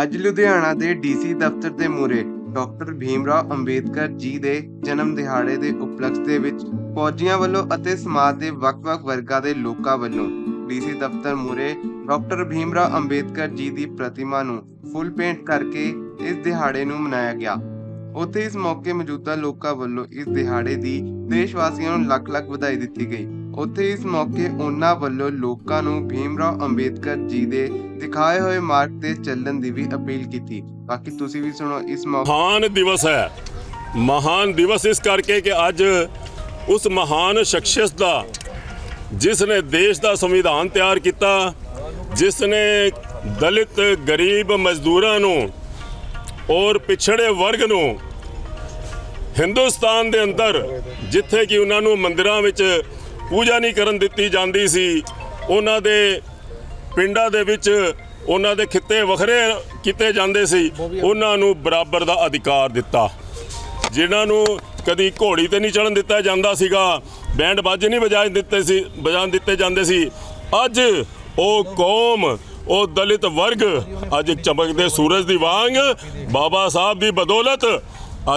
ਅੱਜ ਲੁਧਿਆਣਾ ਦੇ ਡੀਸੀ ਦਫ਼ਤਰ ਦੇ ਮੂਹਰੇ ਡਾਕਟਰ ਭੀਮਰਾਓ ਅੰਬੇਦਕਰ ਜੀ ਦੇ ਜਨਮ ਦਿਹਾੜੇ ਦੇ ਉਪਲਕਸ਼ ਦੇ ਵਿੱਚ ਫੌਜੀਆਂ ਵੱਲੋਂ ਅਤੇ ਸਮਾਜ ਦੇ ਵੱਖ-ਵੱਖ ਵਰਗਾਂ ਦੇ ਲੋਕਾਂ ਵੱਲੋਂ ਡੀਸੀ ਦਫ਼ਤਰ ਮੂਹਰੇ ਡਾਕਟਰ ਭੀਮਰਾਓ ਅੰਬੇਦਕਰ ਜੀ ਦੀ ਪ੍ਰਤਿਮਾ ਨੂੰ ਫੁੱਲ ਪੇਂਟ ਕਰਕੇ ਇਸ ਦਿਹਾੜੇ ਨੂੰ ਮਨਾਇਆ ਗਿਆ। ਉੱਥੇ ਇਸ ਮੌਕੇ ਮੌਜੂਦਾ ਲੋਕਾਂ ਵੱਲੋਂ ਇਸ ਦਿਹਾੜੇ ਦੀ ਦੇਸ਼ ਵਾਸੀਆਂ ਨੂੰ ਲੱਖ-ਲੱਖ ਵਧਾਈ ਦਿੱਤੀ ਗਈ। ਉੱਥੇ ਇਸ ਮੌਕੇ ਉਹਨਾਂ ਵੱਲੋਂ ਲੋਕਾਂ ਨੂੰ ਭੀਮਰਾਓ ਅੰਬੇਦਕਰ ਜੀ ਦੇ ਦਿਖਾਏ ਹੋਏ ਮਾਰਗ ਤੇ ਚੱਲਣ ਦੀ ਵੀ ਅਪੀਲ ਕੀਤੀ। ਬਾਕੀ ਤੁਸੀਂ ਵੀ ਸੁਣੋ, ਇਸ ਮੌਕੇ ਮਹਾਨ ਦਿਵਸ ਹੈ। ਮਹਾਨ ਦਿਵਸ ਇਸ ਕਰਕੇ ਕਿ ਅੱਜ ਉਸ ਮਹਾਨ ਸ਼ਖਸੀਅਤ ਦਾ, ਜਿਸ ਨੇ ਦੇਸ਼ ਦਾ ਸੰਵਿਧਾਨ ਤਿਆਰ ਕੀਤਾ, ਜਿਸ ਨੇ ਦਲਿਤ, ਗਰੀਬ ਮਜ਼ਦੂਰਾਂ ਨੂੰ ਔਰ ਪਿਛੜੇ ਵਰਗ ਨੂੰ ਹਿੰਦੁਸਤਾਨ ਦੇ ਅੰਦਰ, ਜਿੱਥੇ ਕਿ ਉਹਨਾਂ ਨੂੰ ਮੰਦਿਰਾਂ ਵਿੱਚ ਪੂਜਾ ਨਹੀਂ ਕਰਨ ਦਿੱਤੀ ਜਾਂਦੀ ਸੀ। ਉਹਨਾਂ ਦੇ ਪਿੰਡਾਂ ਦੇ ਵਿੱਚ ਉਹਨਾਂ ਦੇ ਖਿੱਤੇ ਵੱਖਰੇ ਕੀਤੇ ਜਾਂਦੇ ਸੀ। ਉਹਨਾਂ ਨੂੰ ਬਰਾਬਰ ਦਾ ਅਧਿਕਾਰ ਦਿੱਤਾ। ਜਿਨ੍ਹਾਂ ਨੂੰ ਕਦੀ ਘੋੜੀ ਤੇ ਨਹੀਂ ਚੜਨ ਦਿੱਤਾ ਜਾਂਦਾ ਸੀਗਾ। ਬੈਂਡ ਬਾਜੇ ਨਹੀਂ ਵਜਾਏ ਦਿੱਤੇ ਸੀ ਵਜਾਣ ਦਿੱਤੇ ਜਾਂਦੇ ਸੀ। ਅੱਜ ਉਹ ਕੌਮ, ਉਹ ਦਲਿਤ ਵਰਗ, ਅੱਜ ਚਮਕਦੇ ਸੂਰਜ ਦੀ ਵਾਂਗ ਬਾਬਾ ਸਾਹਿਬ ਦੀ ਬਦੌਲਤ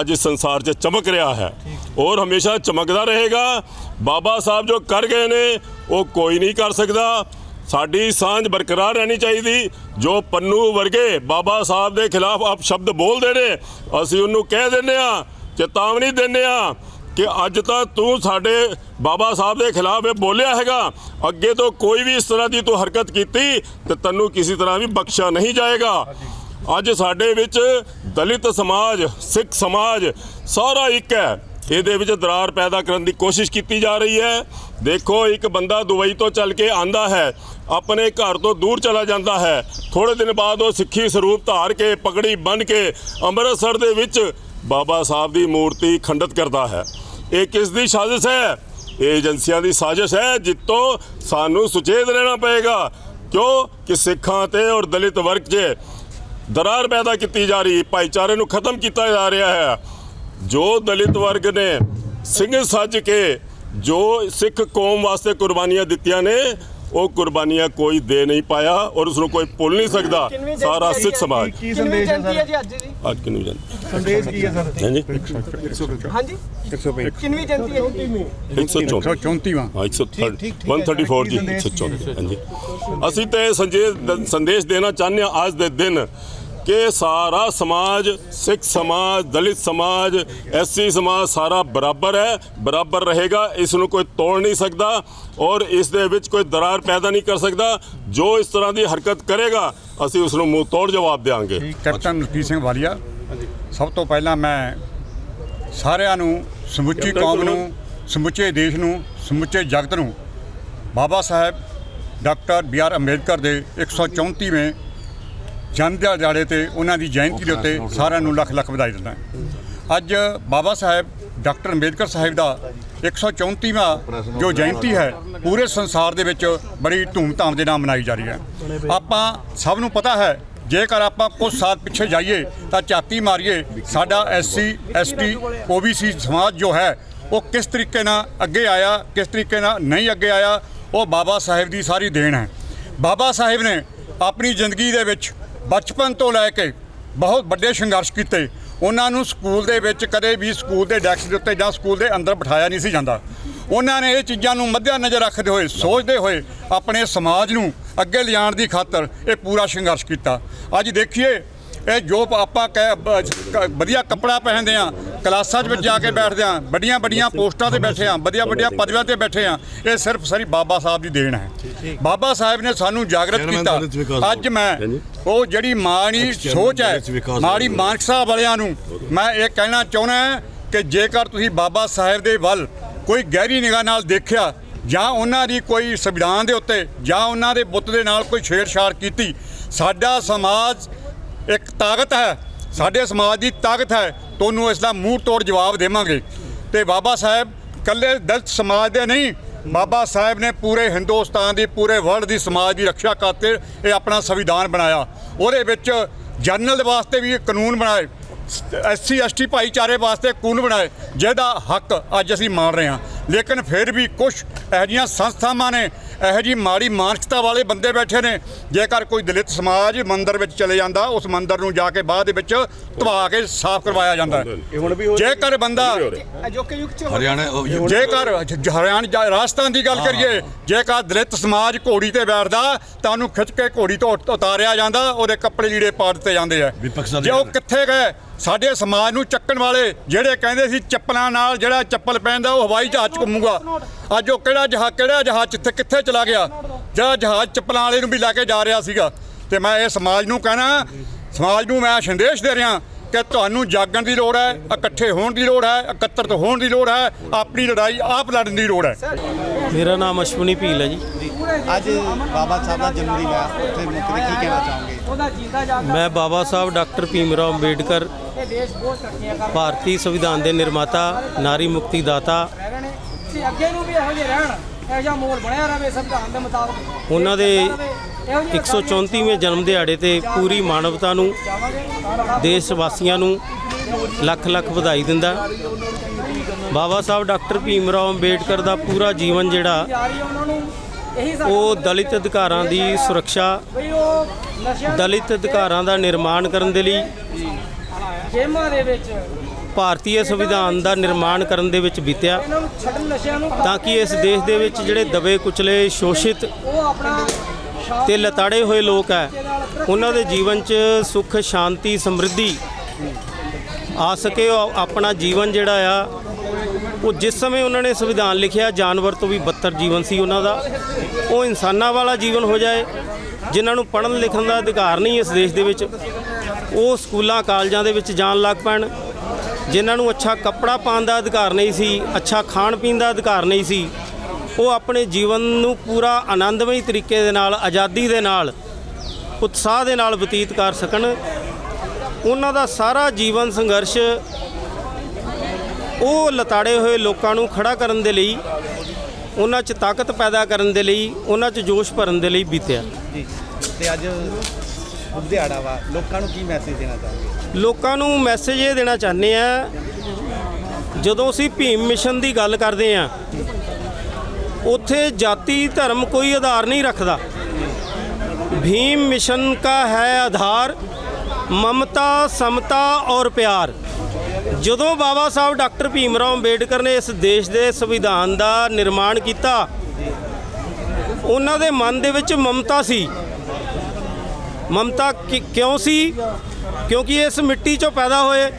ਅੱਜ ਸੰਸਾਰ 'ਚ ਚਮਕ ਰਿਹਾ ਹੈ। ਔਰ ਹਮੇਸ਼ਾ ਚਮਕਦਾ ਰਹੇਗਾ ਬਾਬਾ ਸਾਹਿਬ ਜੋ ਕਰ ਗਏ ਨੇ ਉਹ ਕੋਈ ਨਹੀਂ ਕਰ ਸਕਦਾ ਸਾਡੀ ਸਾਂਝ ਬਰਕਰਾਰ ਰਹਿਣੀ ਚਾਹੀਦੀ ਜੋ ਪੰਨੂ ਵਰਗੇ ਬਾਬਾ ਸਾਹਿਬ ਦੇ ਖਿਲਾਫ ਆਪ ਸ਼ਬਦ ਬੋਲਦੇ ਨੇ ਅਸੀਂ ਉਹਨੂੰ ਕਹਿ ਦਿੰਦੇ ਆ ਚੇਤਾਵਨੀ ਦਿੰਦੇ ਆ ਕਿ ਅੱਜ ਤਾਂ ਤੂੰ ਸਾਡੇ ਬਾਬਾ ਸਾਹਿਬ ਦੇ ਖਿਲਾਫ ਇਹ ਬੋਲਿਆ ਹੈਗਾ ਅੱਗੇ ਤੋਂ ਕੋਈ ਵੀ ਇਸ ਤਰ੍ਹਾਂ ਦੀ ਤੂੰ ਹਰਕਤ ਕੀਤੀ ਤੇ ਤੈਨੂੰ ਕਿਸੇ ਤਰ੍ਹਾਂ ਵੀ ਬਖਸ਼ਿਆ ਨਹੀਂ ਜਾਏਗਾ ਅੱਜ ਸਾਡੇ ਵਿੱਚ ਦਲਿਤ ਸਮਾਜ ਸਿੱਖ ਸਮਾਜ ਸਾਰਾ ਇੱਕ ਹੈ ਇਹਦੇ ਵਿੱਚ ਦਰਾਰ ਪੈਦਾ ਕਰਨ ਦੀ ਕੋਸ਼ਿਸ਼ ਕੀਤੀ ਜਾ ਰਹੀ ਹੈ। ਦੇਖੋ, ਇੱਕ ਬੰਦਾ ਦੁਬਈ ਤੋਂ ਚੱਲ ਕੇ ਆਂਦਾ ਹੈ, ਆਪਣੇ ਘਰ ਤੋਂ ਦੂਰ ਚਲਾ ਜਾਂਦਾ ਹੈ। ਥੋੜੇ ਦਿਨ ਬਾਅਦ ਉਹ ਸਿੱਖੀ ਸਰੂਪ ਧਾਰ ਕੇ, ਪਗੜੀ ਬੰਨ ਕੇ ਅੰਮ੍ਰਿਤਸਰ ਦੇ ਵਿੱਚ ਬਾਬਾ ਸਾਹਿਬ ਦੀ ਮੂਰਤੀ ਖੰਡਿਤ ਕਰਦਾ ਹੈ। ਇਹ ਕਿਸ ਦੀ ਸਾਜ਼ਿਸ਼ ਹੈ? ਇਹ ਏਜੰਸੀਆਂ ਦੀ ਸਾਜ਼ਿਸ਼ ਹੈ, ਜਿੱਤੋਂ ਸਾਨੂੰ ਸੁਚੇਤ ਰਹਿਣਾ ਪਏਗਾ। ਕਿਉਂ? ਕਿ ਸਿੱਖਾਂ ਤੇ ਔਰ ਦਲਿਤ ਵਰਗ 'ਚ ਦਰਾਰ ਪੈਦਾ ਕੀਤੀ ਜਾ ਰਹੀ, ਭਾਈਚਾਰੇ ਨੂੰ ਖਤਮ ਕੀਤਾ ਜਾ ਰਿਹਾ ਹੈ। ਜੋ ਦਲਿਤ ਵਰਗ ਨੇ ਸਿੰਘ ਸੱਜ ਕੇ ਜੋ ਸਿੱਖ ਕੌਮ ਵਾਸਤੇ ਕੁਰਬਾਨੀਆਂ ਦਿੱਤੀਆਂ ਨੇ ਉਹ ਕੁਰਬਾਨੀਆਂ ਕੋਈ ਦੇ ਨਹੀਂ ਪਾਇਆ ਔਰ ਉਸ ਨੂੰ ਕੋਈ ਭੁੱਲ ਨਹੀਂ ਸਕਦਾ। ਸਾਰਾ ਸਿੱਖ ਸਮਾਜ। ਕੀ ਸੰਦੇਸ਼ ਹੈ ਜਨਤੀ ਸਰ ਜੀ ਅੱਜ ਦੀ? ਅੱਜ ਕਿਨੂੰ ਜਾਣ ਸੰਦੇਸ਼ ਕੀ ਹੈ ਸਰ? ਹਾਂਜੀ? ਹਾਂਜੀ? 101 ਜਨਤੀ ਹੈ ਜੀ 134 34ਵਾਂ ਹਾਂ। 134 134 ਜੀ 134 ਹਾਂਜੀ। ਅਸੀਂ ਤੇ ਸੰਦੇਸ਼ ਦੇਣਾ ਚਾਹੁੰਦੇ ਹਾਂ ਅੱਜ ਦੇ ਦਿਨ। ਕਿ ਸਾਰਾ ਸਮਾਜ ਸਿੱਖ ਸਮਾਜ ਦਲਿਤ ਸਮਾਜ ਐਸਸੀ ਸਮਾਜ ਸਾਰਾ ਬਰਾਬਰ ਹੈ ਬਰਾਬਰ ਰਹੇਗਾ ਇਸ ਨੂੰ ਕੋਈ ਤੋੜ ਨਹੀਂ ਸਕਦਾ ਔਰ ਇਸ ਦੇ ਵਿੱਚ ਕੋਈ ਦਰਾਰ ਪੈਦਾ ਨਹੀਂ ਕਰ ਸਕਦਾ ਜੋ ਇਸ ਤਰ੍ਹਾਂ ਦੀ ਹਰਕਤ ਕਰੇਗਾ ਅਸੀਂ ਉਸ ਨੂੰ ਮੂੰਹ ਤੋੜ ਜਵਾਬ ਦੇਵਾਂਗੇ ਕੈਪਟਨ ਲਖਬੀਰ ਸਿੰਘ ਵਾਲੀਆ ਸਭ ਤੋਂ ਪਹਿਲਾਂ ਮੈਂ ਸਾਰਿਆਂ ਨੂੰ ਸਮੁੱਚੀ ਕੌਮ ਨੂੰ ਸਮੁੱਚੇ ਦੇਸ਼ ਨੂੰ ਸਮੁੱਚੇ ਜਗਤ ਨੂੰ Baba Saheb doctor B R Ambedkar ਦੇ 134ਵੇਂ ਜਨਮ ਦਿਹਾੜੇ ਤੇ ਉਹਨਾਂ ਦੀ ਜਯੰਤੀ ਦੇ ਉੱਤੇ ਸਾਰਿਆਂ ਨੂੰ ਲੱਖ ਲੱਖ ਵਧਾਈ ਦਿੰਦਾ ਅੱਜ ਬਾਬਾ ਸਾਹਿਬ ਡਾਕਟਰ ਅੰਬੇਦਕਰ ਸਾਹਿਬ ਦਾ 134ਵਾਂ ਜੋ ਜਯੰਤੀ ਹੈ ਪੂਰੇ ਸੰਸਾਰ ਦੇ ਵਿੱਚ ਬੜੀ ਧੂਮਧਾਮ ਦੇ ਨਾਲ ਮਨਾਈ ਜਾ ਰਹੀ ਹੈ। ਆਪਾਂ ਸਭ ਨੂੰ ਪਤਾ ਹੈ ਜੇਕਰ ਆਪਾਂ ਕੁਝ ਸਾਲ ਪਿੱਛੇ ਜਾਈਏ ਤਾਂ ਝਾਤੀ ਮਾਰੀਏ ਸਾਡਾ ਐਸਸੀ ਐਸਟੀ ਓਬੀਸੀ ਸਮਾਜ ਜੋ ਹੈ ਉਹ ਕਿਸ ਤਰੀਕੇ ਨਾਲ ਅੱਗੇ ਆਇਆ ਕਿਸ ਤਰੀਕੇ ਨਾਲ ਨਹੀਂ ਅੱਗੇ ਆਇਆ ਉਹ ਬਾਬਾ ਸਾਹਿਬ ਦੀ ਸਾਰੀ ਦੇਣ ਹੈ। ਬਾਬਾ ਸਾਹਿਬ ਨੇ ਆਪਣੀ ਜ਼ਿੰਦਗੀ ਦੇ ਵਿੱਚ ਬਚਪਨ ਤੋਂ ਲੈ ਕੇ ਬਹੁਤ ਵੱਡੇ ਸੰਘਰਸ਼ ਕੀਤੇ। ਉਹਨਾਂ ਨੂੰ ਸਕੂਲ ਦੇ ਵਿੱਚ ਕਦੇ ਵੀ ਸਕੂਲ ਦੇ ਡੈਸਕ ਦੇ ਉੱਤੇ ਜਾਂ ਸਕੂਲ ਦੇ ਅੰਦਰ ਬਿਠਾਇਆ ਨਹੀਂ ਸੀ ਜਾਂਦਾ। ਉਹਨਾਂ ਨੇ ਇਹ ਚੀਜ਼ਾਂ ਨੂੰ ਮੱਧਿਆ ਨਜ਼ਰ ਰੱਖਦੇ ਹੋਏ, ਸੋਚਦੇ ਹੋਏ ਆਪਣੇ ਸਮਾਜ ਨੂੰ ਅੱਗੇ ਲਿਆਉਣ ਦੀ ਖਾਤਰ ਇਹ ਪੂਰਾ ਸੰਘਰਸ਼ ਕੀਤਾ। ਅੱਜ ਦੇਖੀਏ ਇਹ ਜੋ ਆਪਾਂ ਕਹਿ ਵਧੀਆ ਕੱਪੜਾ ਪਹਿਨਦੇ ਆ ਕਲਾਸਾਂ 'ਚ ਵਿੱਚ ਜਾ ਕੇ ਬੈਠਦੇ ਆ ਵੱਡੀਆਂ ਵੱਡੀਆਂ ਪੋਸਟਾਂ ਤੇ ਬੈਠੇ ਆ ਵਧੀਆ ਵੱਡੀਆਂ ਪਦਵੀਆਂ ਤੇ ਬੈਠੇ ਆ ਇਹ ਸਿਰਫ ਸਾਰੀ ਬਾਬਾ ਸਾਹਿਬ ਦੀ ਦੇਣ ਹੈ। ਬਾਬਾ ਸਾਹਿਬ ਨੇ ਸਾਨੂੰ ਜਾਗਰਤ ਕੀਤਾ। ਅੱਜ ਮੈਂ ਉਹ ਜਿਹੜੀ ਮਾੜੀ ਸੋਚ ਹੈ ਮਾੜੀ ਮਾਨਸਾ ਵਾਲਿਆਂ ਨੂੰ ਮੈਂ ਇਹ ਕਹਿਣਾ ਚਾਹੁੰਦਾ ਕਿ ਜੇਕਰ ਤੁਸੀਂ ਬਾਬਾ ਸਾਹਿਬ ਦੇ ਵੱਲ ਕੋਈ ਗਹਿਰੀ ਨਿਗਾਹ ਨਾਲ ਦੇਖਿਆ ਜਾਂ ਉਹਨਾਂ ਦੀ ਕੋਈ ਸੰਵਿਧਾਨ ਦੇ ਉੱਤੇ ਜਾਂ ਉਹਨਾਂ ਦੇ ਬੁੱਤ ਦੇ ਨਾਲ ਕੋਈ ਛੇੜਛਾੜ ਕੀਤੀ ਸਾਡਾ ਸਮਾਜ ਇੱਕ ਤਾਕਤ ਹੈ। ਸਾਡੇ ਸਮਾਜ ਦੀ ਤਾਕਤ ਹੈ। ਤੁਹਾਨੂੰ ਇਸ ਦਾ ਮੂੰਹ ਤੋੜ ਜਵਾਬ ਦੇਵਾਂਗੇ। ਤੇ ਬਾਬਾ ਸਾਹਿਬ ਕੱਲੇ ਦਲਿਤ ਸਮਾਜ ਦੇ ਨਹੀਂ, ਬਾਬਾ ਸਾਹਿਬ ਨੇ ਪੂਰੇ ਹਿੰਦੁਸਤਾਨ ਦੀ, ਪੂਰੇ ਵਰਲਡ ਦੀ ਸਮਾਜ ਦੀ ਰੱਖਿਆ ਖਾਤਰ ਇਹ ਆਪਣਾ ਸੰਵਿਧਾਨ ਬਣਾਇਆ। ਉਹਦੇ ਵਿੱਚ ਜਨਰਲ ਵਾਸਤੇ ਵੀ ਕਾਨੂੰਨ ਬਣਾਏ ਐਸਸੀ ਐਸਟੀ ਭਾਈਚਾਰੇ ਵਾਸਤੇ ਕਾਨੂੰਨ ਬਣਾਏ, ਜਿਹਦਾ ਹੱਕ ਅੱਜ ਅਸੀਂ ਮੰਨ ਰਹੇ ਹਾਂ। ਲੇਕਿਨ ਫਿਰ ਵੀ ਕੁਝ ਇਹੋ ਜਿਹੀਆਂ ਸੰਸਥਾਵਾਂ ਨੇ ਇਹੋ ਜੀ ਮਾੜੀ ਮਾਨਸਿਕਤਾ ਵਾਲੇ ਬੰਦੇ ਬੈਠੇ ਨੇ। ਜੇਕਰ ਕੋਈ ਦਲਿਤ ਸਮਾਜ ਮੰਦਿਰ ਵਿੱਚ ਚਲੇ ਜਾਂਦਾ ਉਸ ਮੰਦਿਰ ਨੂੰ ਜਾ ਕੇ ਬਾਅਦ ਦੇ ਵਿੱਚ ਧਵਾ ਕੇ ਸਾਫ਼ ਕਰਵਾਇਆ ਜਾਂਦਾ ਹੈ। ਜੇਕਰ ਬੰਦਾ ਅਜੋਕੇ ਯੁੱਗ ਚ ਹੋ ਹਰਿਆਣਾ ਉਹ ਯੂ- ਜੇਕਰ ਹਰਿਆਣਾ ਜਾਂ ਰਾਜਸਥਾਨ ਦੀ ਗੱਲ ਕਰੀਏ ਜੇਕਰ ਦਲਿਤ ਸਮਾਜ ਘੋੜੀ ਤੇ ਬੈਠਦਾ ਤਾਂ ਉਹਨੂੰ ਖਿੱਚ ਕੇ ਘੋੜੀ ਤੋਂ ਉਤ- ਉਤਾਰਿਆ ਜਾਂਦਾ ਉਹਦੇ ਕੱਪੜੇ ਲੀੜੇ ਪਾੜ ਦਿੱਤੇ ਜਾਂਦੇ ਆ। ਜੇ ਉਹ। ਕਿੱਥੇ ਗਏ ਸਾਡੇ ਸਮਾਜ ਨੂੰ ਚੱਕਣ ਵਾਲੇ ਜਿਹੜੇ ਕਹਿੰਦੇ ਸੀ ਚੱਪਲਾਂ ਨਾਲ ਜਿਹੜਾ ਚੱਪਲ ਪਹਿਨਦਾ ਉਹ ਹਵਾਈ ਜਹਾਜ਼ 'ਚ ਘੁੰਮੂਗਾ। ਅੱਜ ਉਹ ਕਿਹੜਾ ਜਹਾਜ਼ ਕਿਹੜਾ ਜਹਾਜ਼ ਜਿੱਥੇ ਕਿੱਥੇ ਚਲਾ ਗਿਆ? ਜਿਹੜਾ ਜਹਾਜ਼ ਚੱਪਲਾਂ ਵਾਲੇ ਨੂੰ ਵੀ ਲੈ ਕੇ ਜਾ ਰਿਹਾ ਸੀਗਾ। ਤੇ ਮੈਂ ਇਹ ਸਮਾਜ ਨੂੰ ਕਹਿਣਾ ਸਮਾਜ ਨੂੰ ਮੈਂ ਸੰਦੇਸ਼ ਦੇ ਰਿਹਾ ਕਿ ਤੁਹਾਨੂੰ ਜਾਗਣ ਦੀ ਲੋੜ ਹੈ ਇਕੱਠੇ ਹੋਣ ਦੀ ਲੋੜ ਹੈ ਇਕੱਤਰਤ ਹੋਣ ਦੀ ਲੋੜ ਹੈ ਆਪਣੀ ਲੜਾਈ ਆਪ ਲੜਨ ਦੀ ਲੋੜ ਹੈ। ਮੇਰਾ ਨਾਮ ਅਸ਼ਵਨੀ ਭੀਲ ਹੈ ਜੀ। ਅੱਜ ਬਾਬਾ ਸਾਹਿਬ ਦਾ ਜਨਮ ਦਿਨ ਹੈ ਉੱਥੇ ਮੁੱਖ ਤੇ ਕੀ ਕਹਿਣਾ ਚਾਹੋਗੇ? ਮੈਂ ਬਾਬਾ ਸਾਹਿਬ ਡਾਕਟਰ ਭੀਮਰਾਓ ਅੰਬੇਡਕਰ ਇਹ ਦੇਸ਼ ਬਹੁਤ ਤਰੱਕੀਆਂ ਕਰ ਭਾਰਤੀ ਸੰਵਿਧਾਨ ਦੇ ਨਿਰਮਾਤਾ ਨਾਰੀ ਮੁਕਤੀ ਦਾਤਾ ਰਹੇ ਤੇ ਅੱਗੇ ਨੂੰ ਵੀ ਇਹੋ ਜਿਹੇ ਰਹਿਣ ਇਹੋ ਜਿਹਾ ਮੋਲ ਬਣਿਆ ਰਵੇ ਸੰਵਿਧਾਨ ਦੇ ਮੁਤਾਬਕ। ਉਹਨਾਂ ਦੇ ਇਹੋ ਜਿਹੀਆਂ 134ਵੇਂ ਜਨਮ ਦਿਹਾੜੇ ਤੇ ਪੂਰੀ ਮਾਨਵਤਾ ਨੂੰ ਦੇਸ਼ ਵਾਸੀਆਂ ਨੂੰ ਲੱਖ ਲੱਖ ਵਧਾਈ ਦਿੰਦਾ। ਬਾਬਾ ਸਾਹਿਬ ਡਾਕਟਰ ਭੀਮਰਾਓ ਅੰਬੇਡਕਰ ਦਾ ਪੂਰਾ ਜੀਵਨ ਜਿਹੜਾ ਉਹ ਦਲਿਤ ਅਧਿਕਾਰਾਂ ਦੀ ਸੁਰੱਖਿਆ ਦਲਿਤ ਅਧਿਕਾਰਾਂ ਦਾ ਨਿਰਮਾਣ ਕਰਨ ਦੇ ਲਈ ਗੇਮਾਂ ਦੇ ਵਿੱਚ ਭਾਰਤੀ ਸੰਵਿਧਾਨ ਦਾ ਨਿਰਮਾਣ ਕਰਨ ਦੇ ਵਿੱਚ ਬੀਤਿਆ ਤਾਂ ਕਿ ਇਸ ਦੇਸ਼ ਦੇ ਵਿੱਚ ਜਿਹੜੇ ਦਬੇ ਕੁਚਲੇ, ਸ਼ੋਸ਼ਿਤ ਉਹ ਤੇ ਲਤਾੜੇ ਹੋਏ ਲੋਕ ਹੈ, ਉਹਨਾਂ ਦੇ ਜੀਵਨ 'ਚ ਸੁੱਖ, ਸ਼ਾਂਤੀ, ਸਮਰਿੱਧੀ ਆ ਸਕੇ। ਉਹ ਆਪਣਾ ਜੀਵਨ ਜਿਹੜਾ ਆ, ਉਹ ਜਿਸ ਸਮੇਂ ਉਹਨਾਂ ਨੇ ਸੰਵਿਧਾਨ ਲਿਖਿਆ, ਜਾਨਵਰ ਤੋਂ ਵੀ ਬੱਤਰ ਜੀਵਨ ਸੀ ਉਹਨਾਂ ਦਾ। ਉਹ ਇਨਸਾਨਾਂ ਵਾਲਾ ਜੀਵਨ ਹੋ ਜਾਏ, ਜਿਨ੍ਹਾਂ ਨੂੰ ਪੜ੍ਹਨ ਲਿਖਣ ਦਾ ਅਧਿਕਾਰ ਨਹੀਂ ਇਸ ਦੇਸ਼ ਦੇ ਵਿੱਚ, ਉਹ ਸਕੂਲਾਂ, ਕਾਲਜਾਂ ਦੇ ਵਿੱਚ ਜਾਣ ਲੱਗ ਪੈਣ। ਜਿਨ੍ਹਾਂ ਨੂੰ ਅੱਛਾ ਕੱਪੜਾ ਪਾਉਣ ਦਾ ਅਧਿਕਾਰ ਨਹੀਂ ਸੀ, ਅੱਛਾ ਖਾਣ ਪੀਣ ਦਾ ਅਧਿਕਾਰ ਨਹੀਂ ਸੀ, ਉਹ ਆਪਣੇ ਜੀਵਨ ਨੂੰ ਪੂਰਾ ਆਨੰਦਮਈ ਤਰੀਕੇ ਦੇ ਨਾਲ, ਆਜ਼ਾਦੀ ਦੇ ਨਾਲ, ਉਤਸ਼ਾਹ ਦੇ ਨਾਲ ਬਤੀਤ ਕਰ ਸਕਣ। ਉਹਨਾਂ ਦਾ ਸਾਰਾ ਜੀਵਨ ਸੰਘਰਸ਼ ਉਹ ਲਤਾੜੇ ਹੋਏ ਲੋਕਾਂ ਨੂੰ ਖੜਾ ਕਰਨ ਦੇ ਲਈ, ਉਹਨਾਂ 'ਚ ਤਾਕਤ ਪੈਦਾ ਕਰਨ ਦੇ ਲਈ, ਉਹਨਾਂ 'ਚ ਜੋਸ਼ ਭਰਨ ਦੇ ਲਈ ਬੀਤਿਆ। ਜੀ, ਤੇ ਅੱਜ ਦਿਹਾੜਾ ਵਾ ਲੋਕਾਂ ਨੂੰ ਕੀ ਮੈਸੇਜ ਦੇਣਾ ਚਾਹੋਗੇ ਲੋਕਾਂ ਨੂੰ ਮੈਸੇਜ ਇਹ ਦੇਣਾ ਚਾਹੁੰਦੇ ਆ ਜਦੋਂ ਅਸੀਂ ਭੀਮ ਮਿਸ਼ਨ ਦੀ ਗੱਲ ਕਰਦੇ ਆ ਉੱਥੇ ਜਾਤੀ ਧਰਮ ਕੋਈ ਆਧਾਰ ਨਹੀਂ ਰੱਖਦਾ ਭੀਮ ਮਿਸ਼ਨ का है आधार ਮਮਤਾ ਸਮਤਾ ਔਰ ਪਿਆਰ ਜਦੋਂ ਬਾਬਾ ਸਾਹਿਬ ਡਾਕਟਰ ਭੀਮਰਾਓ ਅੰਬੇਡਕਰ ਨੇ ਇਸ ਦੇਸ਼ ਦੇ ਸੰਵਿਧਾਨ ਦਾ ਨਿਰਮਾਣ ਕੀਤਾ ਉਹਨਾਂ ਦੇ ਮਨ ਦੇ ਵਿੱਚ ਮਮਤਾ ਸੀ ਮਮਤਾ ਕਿ- ਕਿਉਂ ਸੀ? ਕਿਉਂਕਿ ਇਸ ਮਿੱਟੀ 'ਚੋਂ ਪੈਦਾ ਹੋਏ।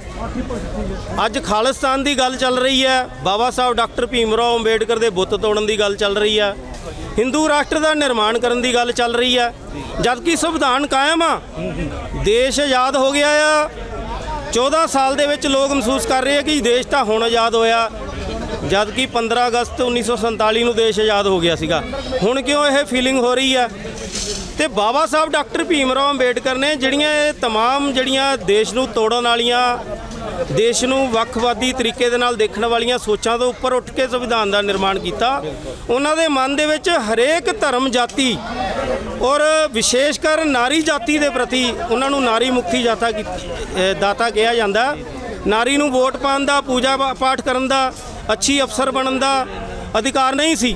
ਅੱਜ ਖਾਲਿਸਤਾਨ ਦੀ ਗੱਲ ਚੱਲ ਰਹੀ ਹੈ। ਬਾਬਾ ਸਾਹਿਬ ਡਾਕਟਰ ਭੀਮ ਰਾਓ ਅੰਬੇਡਕਰ ਦੇ ਬੁੱਤ ਤੋੜਨ ਦੀ ਗੱਲ ਚੱਲ ਰਹੀ ਹੈ। ਹਿੰਦੂ ਰਾਸ਼ਟਰ ਦਾ ਨਿਰਮਾਣ ਕਰਨ ਦੀ ਗੱਲ ਚੱਲ ਰਹੀ ਹੈ। ਜਦਕਿ ਸੰਵਿਧਾਨ ਕਾਇਮ ਆ, ਦੇਸ਼ ਆਜ਼ਾਦ ਹੋ ਗਿਆ ਆ। 14 ਸਾਲ ਦੇ ਵਿੱਚ ਲੋਕ ਮਹਿਸੂਸ ਕਰ ਰਹੇ ਆ ਕਿ ਦੇਸ਼ ਤਾਂ ਹੁਣ ਆਜ਼ਾਦ ਹੋਇਆ। ਜਦ ਕਿ 15 ਅਗਸਤ 1947 ਨੂੰ ਦੇਸ਼ ਆਜ਼ਾਦ ਹੋ ਗਿਆ ਸੀਗਾ ਹੁਣ ਕਿਉਂ ਇਹ ਫੀਲਿੰਗ ਹੋ ਰਹੀ ਹੈ ਤੇ ਬਾਬਾ ਸਾਹਿਬ ਡਾਕਟਰ ਭੀਮਰਾਓ ਅੰਬੇਡਕਰ ਨੇ ਜਿਹੜੀਆਂ ਇਹ तमाम ਜਿਹੜੀਆਂ ਦੇਸ਼ ਨੂੰ ਤੋੜਨ ਵਾਲੀਆਂ ਦੇਸ਼ ਨੂੰ ਵੱਖਵਾਦੀ ਤਰੀਕੇ ਦੇ ਨਾਲ ਦੇਖਣ ਵਾਲੀਆਂ ਸੋਚਾਂ ਤੋਂ ਉੱਪਰ ਉੱਠ ਕੇ ਸੰਵਿਧਾਨ ਦਾ ਨਿਰਮਾਣ ਕੀਤਾ ਉਹਨਾਂ ਦੇ ਮਨ ਦੇ ਵਿੱਚ ਹਰੇਕ ਧਰਮ ਜਾਤੀ ਔਰ ਵਿਸ਼ੇਸ਼ ਕਰ ਨਾਰੀ ਜਾਤੀ ਦੇ ਪ੍ਰਤੀ ਉਹਨਾਂ ਨੂੰ ਨਾਰੀ ਮੁਕਤੀ ਜਾਤਾ ਕੀ- ਅਹ ਦਾਤਾ ਕਿਹਾ ਜਾਂਦਾ ਨਾਰੀ ਨੂੰ ਵੋਟ ਪਾਉਣ ਦਾ ਪੂਜਾ ਪਾ- ਪਾਠ ਕਰਨ ਦਾ ਅੱਛੀ ਅਫਸਰ ਬਣਨ ਦਾ ਅਧਿਕਾਰ ਨਹੀਂ ਸੀ।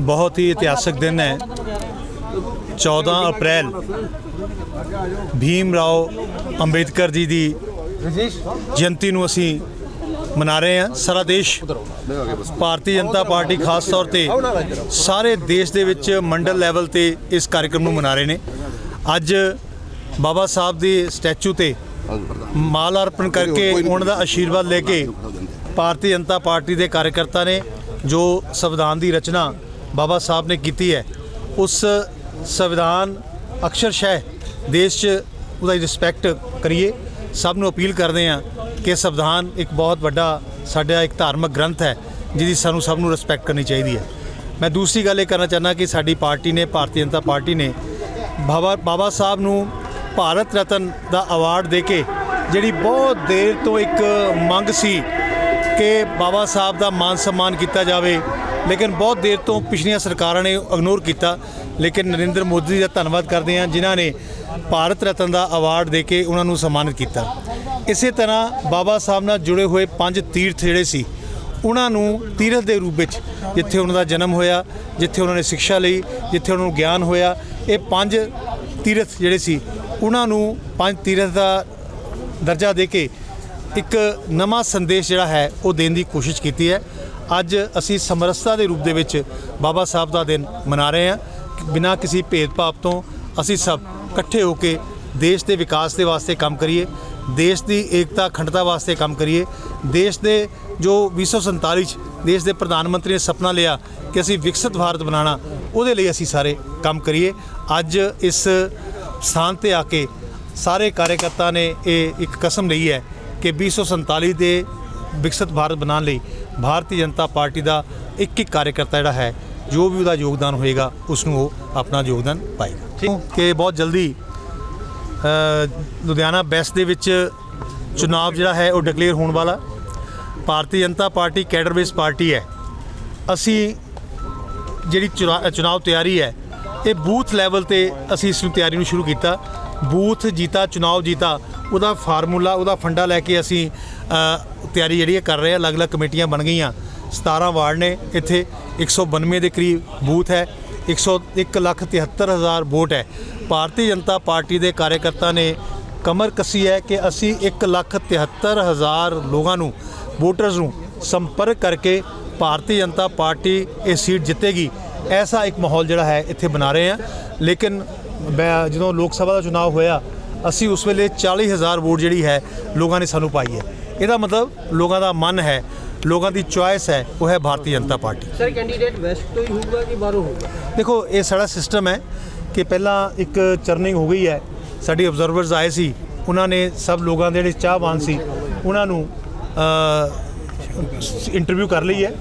ਬਹੁਤ ਹੀ ਇਤਿਹਾਸਕ ਦਿਨ ਹੈ। 14 ਅਪ੍ਰੈਲ, ਭੀਮ ਰਾਓ ਅੰਬੇਦਕਰ ਜੀ ਦੀ ਜਯੰਤੀ ਨੂੰ ਅਸੀਂ ਮਨਾ ਰਹੇ ਹਾਂ। ਸਾਰਾ ਦੇਸ਼ ਭਾਰਤੀ ਜਨਤਾ ਪਾਰਟੀ ਖਾਸ ਤੌਰ ਤੇ ਸਾਰੇ ਦੇਸ਼ ਦੇ ਵਿੱਚ ਮੰਡਲ ਲੈਵਲ ਤੇ ਇਸ ਕਾਰਜਕ੍ਰਮ ਨੂੰ ਮਨਾ ਰਹੇ ਨੇ। ਅੱਜ ਬਾਬਾ ਸਾਹਿਬ ਦੇ ਸਟੈਚੂ ਤੇ ਮਾਲ ਅਰਪਣ ਕਰਕੇ ਉਹਨਾਂ ਦਾ ਆਸ਼ੀਰਵਾਦ ਲੈ ਕੇ ਭਾਰਤੀ ਜਨਤਾ ਪਾਰਟੀ ਦੇ ਕਾਰਜਕਰਤਾ ਨੇ ਜੋ ਸੰਵਿਧਾਨ ਦੀ ਰਚਨਾ ਬਾਬਾ ਸਾਹਿਬ ਨੇ ਕੀਤੀ ਹੈ, ਉਸ ਸੰਵਿਧਾਨ ਅਕਸ਼ਰਸ਼ੈ ਦੇਸ਼ 'ਚ ਉਹਦਾ ਰਿਸਪੈਕਟ ਕਰੀਏ। ਸਭ ਨੂੰ ਅਪੀਲ ਕਰਦੇ ਹਾਂ ਕਿ ਸੰਵਿਧਾਨ ਇੱਕ ਬਹੁਤ ਵੱਡਾ ਸਾਡਾ ਇੱਕ ਧਾਰਮਿਕ ਗ੍ਰੰਥ ਹੈ, ਜਿਹਦੀ ਸਾਨੂੰ ਸਭ ਨੂੰ ਰਿਸਪੈਕਟ ਕਰਨੀ ਚਾਹੀਦੀ ਹੈ। ਮੈਂ ਦੂਸਰੀ ਗੱਲ ਇਹ ਕਰਨਾ ਚਾਹੁੰਦਾ ਕਿ ਸਾਡੀ ਪਾਰਟੀ ਨੇ, ਭਾਰਤੀ ਜਨਤਾ ਪਾਰਟੀ ਨੇ ਬਾਬਾ ਬਾਬਾ ਸਾਹਿਬ ਨੂੰ ਭਾਰਤ ਰਤਨ ਦਾ ਅਵਾਰਡ ਦੇ ਕੇ ਜਿਹੜੀ ਬਹੁਤ ਦੇਰ ਤੋਂ ਇੱਕ ਮੰਗ ਸੀ ਕਿ ਬਾਬਾ ਸਾਹਿਬ ਦਾ ਮਾਨ ਸਨਮਾਨ ਕੀਤਾ ਜਾਵੇ, ਲੇਕਿਨ ਬਹੁਤ ਦੇਰ ਤੋਂ ਪਿਛਲੀਆਂ ਸਰਕਾਰਾਂ ਨੇ ਇਗਨੋਰ ਕੀਤਾ। ਲੇਕਿਨ ਨਰਿੰਦਰ ਮੋਦੀ ਜੀ ਦਾ ਧੰਨਵਾਦ ਕਰਦੇ ਹਾਂ, ਜਿਨ੍ਹਾਂ ਨੇ ਭਾਰਤ ਰਤਨ ਦਾ ਅਵਾਰਡ ਦੇ ਕੇ ਉਹਨਾਂ ਨੂੰ ਸਨਮਾਨਿਤ ਕੀਤਾ। ਇਸੇ ਤਰ੍ਹਾਂ ਬਾਬਾ ਸਾਹਿਬ ਨਾਲ ਜੁੜੇ ਹੋਏ ਪੰਜ ਤੀਰਥ ਜਿਹੜੇ ਸੀ, ਉਹਨਾਂ ਨੂੰ ਤੀਰਥ ਦੇ ਰੂਪ ਵਿੱਚ ਜਿੱਥੇ ਉਹਨਾਂ ਦਾ ਜਨਮ ਹੋਇਆ, ਜਿੱਥੇ ਉਹਨਾਂ ਨੇ ਸਿੱਖਿਆ ਲਈ, ਜਿੱਥੇ ਉਹਨਾਂ ਨੂੰ ਗਿਆਨ ਹੋਇਆ, ਇਹ ਪੰਜ ਤੀਰਥ ਜਿਹੜੇ ਸੀ, ਉਹਨਾਂ ਨੂੰ ਪੰਜ ਤੀਰਥ ਦਾ ਦਰਜਾ ਦੇ ਕੇ ਇੱਕ ਨਵਾਂ ਸੰਦੇਸ਼ ਜਿਹੜਾ ਹੈ, ਉਹ ਦੇਣ ਦੀ ਕੋਸ਼ਿਸ਼ ਕੀਤੀ ਹੈ। ਅੱਜ ਅਸੀਂ ਸਮਰਸਤਾ ਦੇ ਰੂਪ ਦੇ ਵਿੱਚ ਬਾਬਾ ਸਾਹਿਬ ਦਾ ਦਿਨ ਮਨਾ ਰਹੇ ਹਾਂ। ਬਿਨਾਂ ਕਿਸੇ ਭੇਦਭਾਵ ਤੋਂ ਅਸੀਂ ਸਭ ਇਕੱਠੇ ਹੋ ਕੇ ਦੇਸ਼ ਦੇ ਵਿਕਾਸ ਦੇ ਵਾਸਤੇ ਕੰਮ ਕਰੀਏ, ਦੇਸ਼ ਦੀ ਏਕਤਾ, ਅਖੰਡਤਾ ਵਾਸਤੇ ਕੰਮ ਕਰੀਏ। ਦੇਸ਼ ਦੇ ਜੋ 1947 ਚ ਦੇਸ਼ ਦੇ ਪ੍ਰਧਾਨ ਮੰਤਰੀ ਨੇ ਸੁਪਨਾ ਲਿਆ ਕਿ ਅਸੀਂ ਵਿਕਸਿਤ ਭਾਰਤ ਬਣਾਉਣਾ, ਉਹਦੇ ਲਈ ਅਸੀਂ ਸਾਰੇ ਕੰਮ ਕਰੀਏ। ਅੱਜ ਇਸ ਸਥਾਨ ਤੇ ਆ ਕੇ ਸਾਰੇ ਕਾਰਜਕਰਤਾ ਨੇ ਇਹ ਇੱਕ ਕਸਮ ਲਈ ਹੈ ਕਿ 2047 ਦੇ ਵਿਕਸਿਤ ਭਾਰਤ ਬਣਾਉਣ ਲਈ ਭਾਰਤੀ ਜਨਤਾ ਪਾਰਟੀ ਦਾ ਇੱਕ ਇੱਕ ਕਾਰਜਕਰਤਾ ਜਿਹੜਾ ਹੈ, ਜੋ ਵੀ ਉਹਦਾ ਯੋਗਦਾਨ ਹੋਏਗਾ ਉਸ ਨੂੰ ਉਹ ਆਪਣਾ ਯੋਗਦਾਨ ਪਾਏਗਾ। ਕਿ ਬਹੁਤ ਜਲਦੀ ਲੁਧਿਆਣਾ ਵੈਸਟ ਦੇ ਵਿੱਚ ਚੁਣਾਵ ਜਿਹੜਾ ਹੈ, ਉਹ ਡਿਕਲੇਅਰ ਹੋਣ ਵਾਲਾ। Bharatiya Janata party cadre base party ਹੈ। ਅਸੀਂ ਜਿਹੜੀ ਚੁਣਾ- ਚੁਣਾਵ ਤਿਆਰੀ ਹੈ ਇਹ ਬੂਥ ਲੈਵਲ ਤੇ ਅਸੀਂ ਇਸ ਨੂੰ ਤਿਆਰੀ ਨੂੰ ਸ਼ੁਰੂ ਕੀਤਾ। ਬੂਥ ਜੀਤਾ ਚੁਣਾਵ ਜੀਤਾ, ਉਹਦਾ ਫਾਰਮੂਲਾ, ਉਹਦਾ ਫੰਡਾ ਲੈ ਕੇ ਅਸੀਂ ਤਿਆਰੀ ਜਿਹੜੀ ਹੈ ਕਰ ਰਹੇ ਹਾਂ ਅਲੱਗ-ਅਲੱਗ ਕਮੇਟੀਆਂ ਬਣ ਗਈਆਂ। 17 ਵਾਰਡ ਨੇ ਇੱਥੇ 192 ਦੇ ਕਰੀਬ ਬੂਥ ਹੈ 101 ਲੱਖ 73 ਹਜ਼ਾਰ ਵੋਟ ਹੈ। ਭਾਰਤੀ ਜਨਤਾ ਪਾਰਟੀ ਦੇ ਕਾਰਜਕਰਤਾ ਨੇ ਕਮਰ ਕੱਸੀ ਹੈ ਕਿ ਅਸੀਂ 1 ਲੱਖ 73 ਹਜ਼ਾਰ ਲੋਕਾਂ ਨੂੰ, ਵੋਟਰਸ ਨੂੰ ਸੰਪਰਕ ਕਰਕੇ ਭਾਰਤੀ ਜਨਤਾ ਪਾਰਟੀ ਇਹ ਸੀਟ ਜਿੱਤੇਗੀ। ਐਸਾ ਇੱਕ ਮਾਹੌਲ ਜਿਹੜਾ ਹੈ ਇੱਥੇ ਬਣਾ ਰਹੇ ਹਾਂ। ਲੇਕਿਨ ਮੈਂ- ਜਦੋਂ ਲੋਕ ਸਭਾ ਦਾ ਚੁਣਾਵ ਹੋਇਆ ਅਸੀਂ ਉਸ ਵੇਲੇ 40000 ਵੋਟ ਜਿਹੜੀ ਹੈ ਲੋਕਾਂ ਨੇ ਸਾਨੂੰ ਪਾਈ ਹੈ। ਇਹਦਾ ਮਤਲਬ ਲੋਕਾਂ ਦਾ ਮਨ ਹੈ ਲੋਕਾਂ ਦੀ ਚੁਆਇਸ ਹੈ ਉਹ ਹੈ Bharatiya Janata party. Sir candidate west ਤੋਂ ਹੀ ਹੋਊਗਾ ਕਿ ਬਾਹਰੋਂ ਹੋਊਗਾ? ਦੇਖੋ ਇਹ ਸਾਡਾ ਸਿਸਟਮ ਹੈ ਕਿ ਪਹਿਲਾਂ ਇੱਕ ਚਰਨਿੰਗ ਹੋ ਗਈ ਹੈ। ਸਾਡੀ ਆਬਜ਼ਰਵਰਸ ਆਏ ਸੀ ਉਹਨਾਂ ਨੇ ਸਭ ਲੋਕਾਂ ਦੇ ਜਿਹੜੇ ਚਾਹਵਾਨ ਸੀ ਉਹਨਾਂ ਨੂੰ ਇੰਟਰਵਿਊ ਕਰ ਲਈ ਹੈ।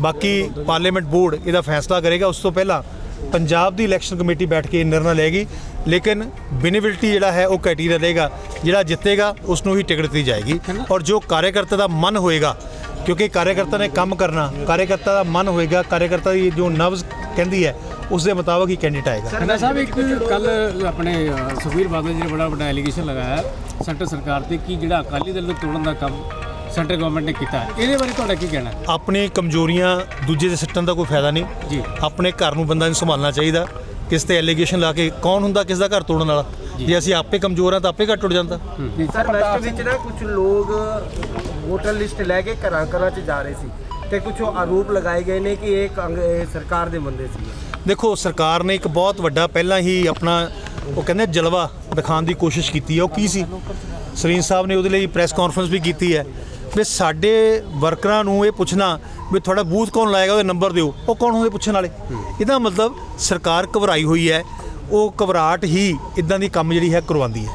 ਬਾਕੀ ਪਾਰਲੀਮੈਂਟ ਬੋਰਡ ਇਹਦਾ ਫੈਸਲਾ ਕਰੇਗਾ। ਉਸ ਤੋਂ ਪਹਿਲਾਂ ਪੰਜਾਬ ਦੀ ਇਲੈਕਸ਼ਨ ਕਮੇਟੀ ਬੈਠ ਕੇ ਇਹ ਨਿਰਣਾ ਲਏਗੀ। ਲੇਕਿਨ ਬਿਨੇਬਿਲਿਟੀ ਜਿਹੜਾ ਹੈ ਉਹ ਕ੍ਰਾਈਟੇਰੀਆ ਰਹੇਗਾ। ਜਿਹੜਾ ਜਿੱਤੇਗਾ ਉਸ ਨੂੰ ਹੀ ਟਿਕਟ ਦਿੱਤੀ ਜਾਏਗੀ। ਔਰ ਜੋ ਕਾਰਜਕਰਤਾ ਦਾ ਮਨ ਹੋਏਗਾ ਕਿਉਂਕਿ ਕਾਰਜਕਰਤਾ ਨੇ ਕੰਮ ਕਰਨਾ ਕਾਰਜਕਰਤਾ ਦਾ ਮਨ ਹੋਏਗਾ ਕਾਰਜਕਰਤਾ ਦੀ ਜੋ ਨਬਜ਼ ਕਹਿੰਦੀ ਹੈ ਉਸ ਦੇ ਮੁਤਾਬਕ ਹੀ ਕੈਂਡੀਡੇਟ ਆਏਗਾ। ਖੰਨਾ ਸਾਹਿਬ ਇੱਕ ਕੱਲ ਆਪਣੇ ਅ, ਸੁਖਬੀਰ ਬਾਦਲ ਜੀ ਨੇ ਬੜਾ ਵੱਡਾ ਐਲੀਗੇਸ਼ਨ ਲਗਾਇਆ ਸੈਂਟਰ ਸਰਕਾਰ ਤੇ ਕਿ ਜਿਹੜਾ ਅਕਾਲੀ ਦਲ ਨੂੰ ਤੋੜਨ ਦਾ ਕੰਮ ਸੈਂਟਰ ਗਵਰਨਮੈਂਟ ਨੇ ਕੀਤਾ। ਹੈ। ਇਹਦੇ ਬਾਰੇ ਤੁਹਾਡਾ ਕੀ ਕਹਿਣਾ? ਹੈ ਆਪਣੀ ਕਮਜ਼ੋਰੀਆਂ ਦੂਜੇ ਦੇ ਸਿੱਟਣ ਦਾ ਕੋਈ ਫਾਇਦਾ ਨਹੀਂ। ਜੀ। ਆਪਣੇ ਘਰ ਨੂੰ ਬੰਦਾ ਨੂੰ ਸੰਭਾਲਣਾ ਚਾਹੀਦਾ। ਕਿਸ ਤੇ ਐਲੀਗੇਸ਼ਨ ਲਾ ਕੇ ਕੌਣ ਹੁੰਦਾ ਕਿਸ ਦਾ ਘਰ ਤੋੜਨ ਵਾਲਾ? ਜੇ। ਅਸੀਂ ਆਪੇ ਕਮਜ਼ੋਰ ਹਾਂ ਤਾਂ ਆਪੇ ਘਰ ਟੁੱਟ ਜਾਂਦਾ। ਸਰ ਵੈਸਟ ਵਿੱਚ ਨਾ ਕੁਝ ਲੋਕ ਵੋਟਰ ਲਿਸਟ ਲੈ ਕੇ ਘਰਾਂ ਘਰਾਂ 'ਚ ਜਾ ਰਹੇ ਸੀ ਤੇ ਕੁਝ ਆਰੋਪ ਲਗਾਏ ਗਏ ਨੇ ਕਿ ਇਹ ਸਰਕਾਰ ਦੇ ਬੰਦੇ ਸੀ। ਦੇਖੋ ਸਰਕਾਰ ਨੇ ਇੱਕ ਬਹੁਤ ਵੱਡਾ ਪਹਿਲਾਂ ਹੀ ਆਪਣਾ ਉਹ ਕਹਿੰਦੇ ਜਲਵਾ ਦਿਖਾਉਣ ਦੀ ਕੋਸ਼ਿਸ਼ ਕੀਤੀ ਹੈ। ਉਹ ਕੀ ਸੀ? ਸਰੀਨ ਸਾਹਿਬ ਨੇ ਉਹਦੇ ਲਈ ਪ੍ਰੈਸ ਕਾਨਫਰੰਸ ਵੀ ਕੀਤੀ ਹੈ। ਵੀ ਸਾਡੇ ਵਰਕਰਾਂ ਨੂੰ ਇਹ ਪੁੱਛਣਾ ਵੀ ਤੁਹਾਡਾ ਬੂਥ ਕੌਣ ਲਾਏਗਾ, ਉਹਦੇ ਨੰਬਰ ਦਿਓ। ਉਹ ਕੌਣ ਹੁੰਦੇ ਪੁੱਛਣ ਵਾਲੇ? ਇਹਦਾ ਮਤਲਬ ਸਰਕਾਰ ਘਬਰਾਈ ਹੋਈ ਹੈ। ਉਹ ਘਬਰਾਹਟ ਹੀ ਇਦਾਂ ਦੀ ਕੰਮ ਜਿਹੜੀ ਹੈ ਕਰਵਾਉਂਦੀ ਹੈ।